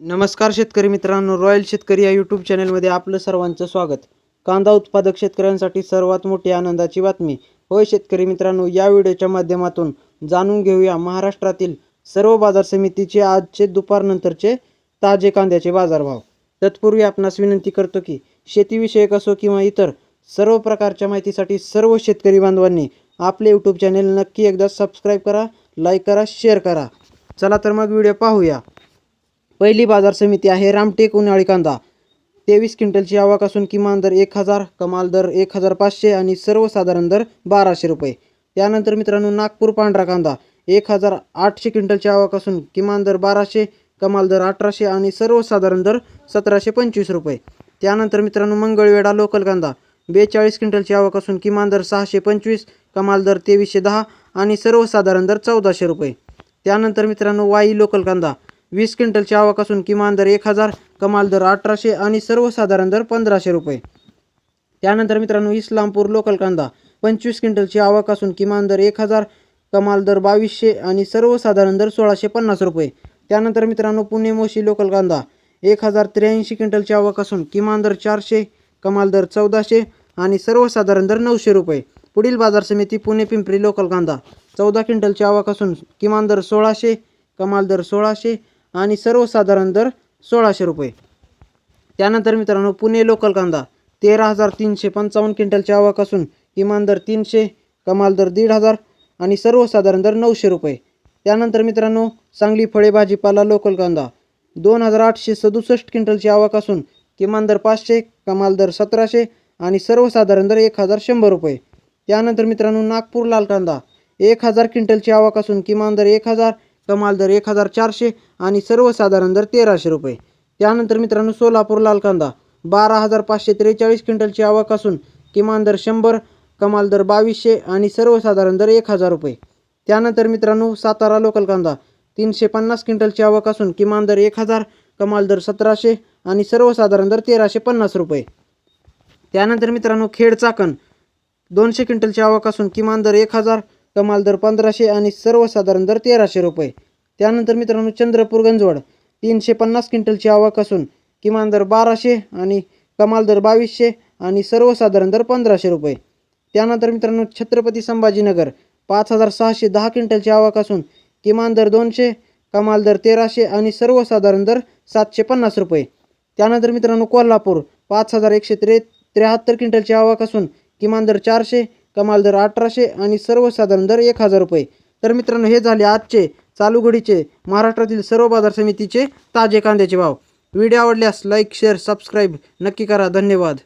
नमस्कार शेतकरी मित्रांनो रॉयल शेतकरी या यूट्यूब चॅनलमध्ये आपलं सर्वांचं स्वागत. कांदा उत्पादक शेतकऱ्यांसाठी सर्वात मोठी आनंदाची बातमी. होय शेतकरी मित्रांनो या व्हिडिओच्या माध्यमातून जाणून घेऊया महाराष्ट्रातील सर्व बाजार समितीचे आजचे दुपारनंतरचे ताजे कांद्याचे बाजारभाव. तत्पूर्वी आपणास विनंती करतो की शेतीविषयक असो किंवा इतर सर्व प्रकारच्या माहितीसाठी सर्व शेतकरी बांधवांनी आपले यूट्यूब चॅनेल नक्की एकदा सबस्क्राईब करा लाईक करा शेअर करा. चला तर मग व्हिडिओ पाहूया. पहिली बाजार समिती आहे रामटेक उन्हाळी कांदा. तेवीस क्विंटलची आवक असून किमान दर एक हजार कमाल दर एक हजार पाचशे आणि सर्वसाधारण दर बाराशे रुपये. त्यानंतर मित्रांनो नागपूर पांढरा कांदा. एक हजार आठशे क्विंटलची आवक असून किमान दर बाराशे कमाल दर अठराशे आणि सर्वसाधारण दर सतराशे पंचवीस रुपये. त्यानंतर मित्रांनो मंगळवेढा लोकल कांदा. बेचाळीस क्विंटलची आवक असून किमान दर सहाशे पंचवीस कमाल दर तेवीसशे दहा आणि सर्वसाधारण दर चौदाशे रुपये. त्यानंतर मित्रांनो वाई लोकल कांदा. वीस क्विंटलची आवक असून किमान दर एक हजार कमाल दर अठराशे आणि सर्वसाधारण दर पंधराशे रुपये. त्यानंतर मित्रांनो इस्लामपूर लोकल कांदा पंचवीस क्विंटलची आवक असून किमान दर एक हजार कमाल दर बावीसशे आणि सर्वसाधारण दर सोळाशे पन्नास रुपये. त्यानंतर मित्रांनो पुणे मोशी लोकल कांदा एक हजार त्र्याऐंशी क्विंटलची आवक असून किमान दर चारशे कमाल दर चौदाशे आणि सर्वसाधारण दर नऊशे रुपये. पुढील बाजार समिती पुणे पिंपरी लोकल कांदा चौदा क्विंटलची आवक असून किमान दर सोळाशे कमाल दर सोळाशे आणि सर्वसाधारण दर सोळाशे रुपये. त्यानंतर मित्रांनो पुणे लोकल कांदा तेरा हजार तीनशे पंचावन्न क्विंटलची आवक असून किमान दर तीनशे कमाल दर दीड हजार आणि सर्वसाधारण दर नऊशे रुपये. त्यानंतर मित्रांनो सांगली फळे भाजीपाला लोकल कांदा दोन हजार आठशे सदुसष्ट क्विंटलची आवक असून किमान दर पाचशे कमाल दर सतराशे आणि सर्वसाधारण दर एक हजार शंभर रुपये. त्यानंतर मित्रांनो नागपूर लाल कांदा एक हजार क्विंटलची आवक असून किमान दर एक हजार कमाल दर एक हजार चारशे आणि सर्वसाधारण दर तेराशे रुपये. त्यानंतर मित्रांनो सोलापूर लाल कांदा बारा हजार पाचशे त्रेचाळीस क्विंटलची आवक असून किमान दर शंभर कमाल दर बावीसशे आणि सर्वसाधारण दर एक हजार रुपये. त्यानंतर मित्रांनो सातारा लोकल कांदा तीनशे पन्नास क्विंटलची आवक असून किमान दर एक हजार कमाल दर सतराशे आणि सर्वसाधारण दर तेराशे पन्नास रुपये. त्यानंतर मित्रांनो खेड चाकण दोनशे क्विंटलची आवक असून किमान दर एक हजार कमाल दर पंधराशे आणि सर्वसाधारण दर तेराशे रुपये. त्यानंतर मित्रांनो चंद्रपूर गंजवड तीनशे पन्नास क्विंटलची आवक असून किमान दर बाराशे आणि कमाल दर बावीसशे आणि सर्वसाधारण दर पंधराशे रुपये. त्यानंतर मित्रांनो छत्रपती संभाजीनगर पाच हजार सहाशे दहा क्विंटलची आवक असून किमान दर दोनशे कमाल दर तेराशे आणि सर्वसाधारण दर सातशे पन्नास रुपये. त्यानंतर मित्रांनो कोल्हापूर पाच हजार एकशे त्रे त्र्याहत्तर क्विंटलची आवक असून किमान दर चारशे कमाल दर अठराशे आणि सर्वसाधारण दर एक हजार रुपये. तर मित्रांनो हे झाले आजचे चालू घडीचे महाराष्ट्रातील सर्व बाजार समितीचे ताजे कांद्याचे भाव. व्हिडिओ आवडल्यास लाईक शेअर सबस्क्राईब नक्की करा. धन्यवाद.